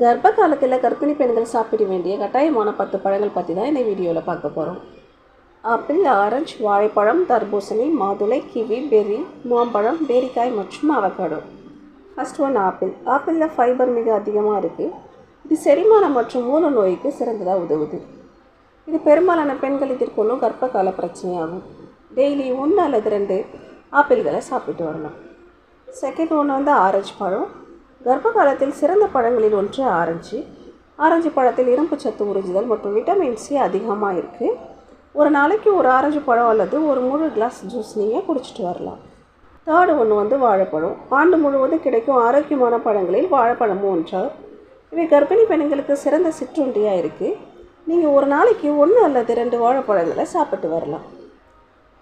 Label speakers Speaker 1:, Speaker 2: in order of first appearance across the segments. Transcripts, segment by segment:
Speaker 1: கர்ப்ப காலத்தில் கர்ப்பிணி பெண்கள் சாப்பிட வேண்டிய கட்டாயமான பத்து பழங்கள் பற்றி தான் இந்த வீடியோவில் பார்க்க போகிறோம் ஆப்பிள் ஆரஞ்சு வாழைப்பழம் தர்பூசணி மாதுளை கிவி பெர்ரி மாம்பழம் பேரிக்காய் மற்றும் அவக்காடோ ஃபர்ஸ்ட் ஒன் ஆப்பிள். ஆப்பிளில் ஃபைபர் மிக அதிகமாக இருக்குது இது செரிமானம் மற்றும் மூல நோய்க்கு சிறந்ததாக உதவுது. இது பெரும்பாலான பெண்கள் எதிர்கொள்ளும் கர்ப்ப கால பிரச்சனையாகும். டெய்லி ஒன்று அல்லது ரெண்டு ஆப்பிள்களை சாப்பிட்டு வரலாம் செகண்ட் ஒன்று வந்து ஆரஞ்சு பழம். கர்ப்ப காலத்தில் சிறந்த பழங்களில் ஒன்று ஆரஞ்சு. ஆரஞ்சு பழத்தில் இரும்பு சத்து உறிஞ்சுதல் மற்றும் விட்டமின் சி அதிகமாக இருக்குது ஒரு நாளைக்கு ஒரு ஆரஞ்சு பழம் அல்லது ஒரு முழு கிளாஸ் ஜூஸ் நீங்கள் குடிச்சிட்டு வரலாம். தேர்டு ஒன்று வந்து வாழைப்பழம். ஆண்டு முழுவதும் கிடைக்கும் ஆரோக்கியமான பழங்களில் வாழைப்பழமும் ஒன்றாகும் இவை கர்ப்பிணி பெண்களுக்கு சிறந்த சிற்றுண்டியாக இருக்குது நீங்கள் ஒரு நாளைக்கு ஒன்று அல்லது ரெண்டு வாழைப்பழங்களை சாப்பிட்டு வரலாம்.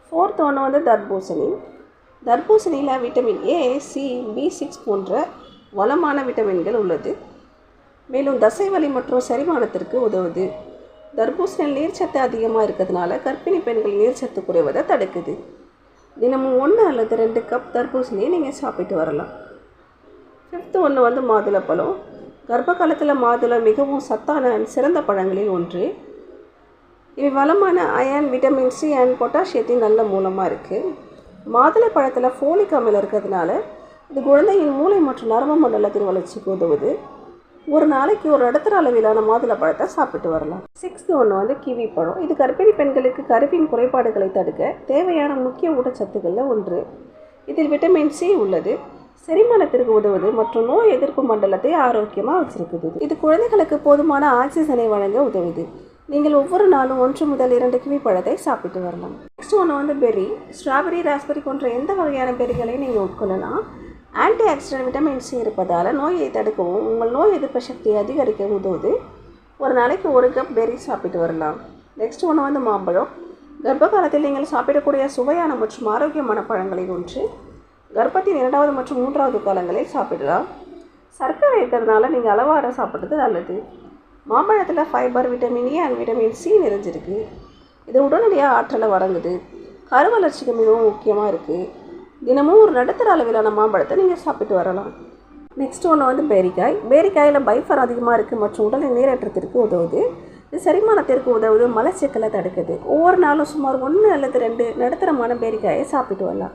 Speaker 1: ஃபோர்த் ஒன்று வந்து தர்பூசணி. தர்பூசணியில் vitamin A C B six போன்ற வளமான விட்டமின்கள் உள்ளது. மேலும் தசை வலி மற்றும் செரிமானத்திற்கு உதவுது. தர்பூசணியில் நீர்ச்சத்து அதிகமாக இருக்கிறதுனால கர்ப்பிணி பெண்கள் நீர்ச்சத்து குறைவதை தடுக்குது. தினமும் ஒன்று அல்லது ரெண்டு கப் தர்பூசணியை நீங்கள் சாப்பிட்டு வரலாம். ஃபிஃப்த்து ஒன்று வந்து மாதுளப்பழம் கர்ப்ப காலத்தில் மாதுளை மிகவும் சத்தான சிறந்த பழங்களில் ஒன்று. இவை வளமான அயன் விட்டமின் சி அண்ட் பொட்டாசியத்தின் நல்ல மூலமாக இருக்குது மாதுளை பழத்தில் ஃபோலிக் அமிலம் இருக்கிறதுனால இது குழந்தையின் மூளை மற்றும் நரம்பு மண்டலத்தின் வளர்ச்சிக்கு உதவுது ஒரு நாளைக்கு ஒரு நடுத்தர அளவிலான மாதுளை பழத்தை சாப்பிட்டு வரலாம். சிக்ஸ்த்து ஒன்று வந்து கிவி பழம். இது கர்ப்பிணி பெண்களுக்கு கருவின் குறைபாடுகளை தடுக்க தேவையான முக்கிய ஊட்டச்சத்துக்களில் ஒன்று. இதில் விட்டமின் சி உள்ளது. செரிமானத்திற்கு உதவுது மற்றும் நோய் எதிர்ப்பு மண்டலத்தை ஆரோக்கியமாக வச்சிருக்குது. இது குழந்தைகளுக்கு போதுமான ஆக்சிஜனை வழங்க உதவுது. நீங்கள் ஒவ்வொரு நாளும் ஒன்று முதல் இரண்டு கிவி பழத்தை சாப்பிட்டு வரலாம். நெக்ஸ்ட் ஒன்று வந்து பெர்ரி. ஸ்ட்ராபெரி ராஸ்பெரி போன்ற எந்த வகையான பெர்ரிகளையும் நீங்கள் உட்கொள்ளலாம்? ஆன்டி ஆக்சிடென்ட் விட்டமின் சி இருப்பதால் நோயை தடுக்கவும் உங்கள் நோய் எதிர்ப்பு சக்தியை அதிகரிக்க உதவுது. ஒரு நாளைக்கு ஒரு கப் பெரி சாப்பிட்டு வரலாம். நெக்ஸ்ட் ஒன்று வந்து மாம்பழம். கர்ப்ப காலத்தில் நீங்கள் சாப்பிடக்கூடிய சுவையான மற்றும் ஆரோக்கியமான பழங்களில் ஒன்று. கர்ப்பத்தின் இரண்டாவது மற்றும் மூன்றாவது காலங்களில் சாப்பிடலாம். சர்க்கரை இருக்கிறதுனால நீங்கள் அளவாக சாப்பிட்றது நல்லது. மாம்பழத்தில் fibre vitamin A and vitamin C நிறைஞ்சிருக்கு. இது உடனடியாக ஆற்றலை வழங்குது. கரு வளர்ச்சிக்கு மிகவும் முக்கியமாக இருக்குது தினமும் ஒரு நடுத்தர அளவிலான மாம்பழத்தை நீங்கள் சாப்பிட்டு வரலாம். நெக்ஸ்ட் ஒன்று வந்து பேரிக்காய். பேரிக்காயில் பைஃபர் அதிகமாக இருக்குது மற்றும் உடலின் நீரேற்றத்திற்கு உதவுது. இது செரிமானத்திற்கு உதவுது மலச்சிக்கலை தடுக்குது. ஒவ்வொரு நாளும் சுமார் ஒன்று அல்லது ரெண்டு நடுத்தரமான பேரிக்காயை சாப்பிட்டு வரலாம்.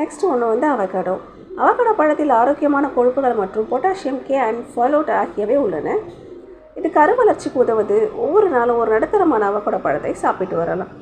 Speaker 1: நெக்ஸ்ட் ஒன்று வந்து அவகடோ. அவகடோ பழத்தில் ஆரோக்கியமான கொழுப்புகள் மற்றும் பொட்டாசியம் கே அண்ட் ஃபாலோட் ஆகியவை உள்ளன. இது கரு வளர்ச்சிக்கு உதவுது. ஒவ்வொரு நாளும் ஒரு நடுத்தரமான அவகடோ பழத்தை சாப்பிட்டு வரலாம்.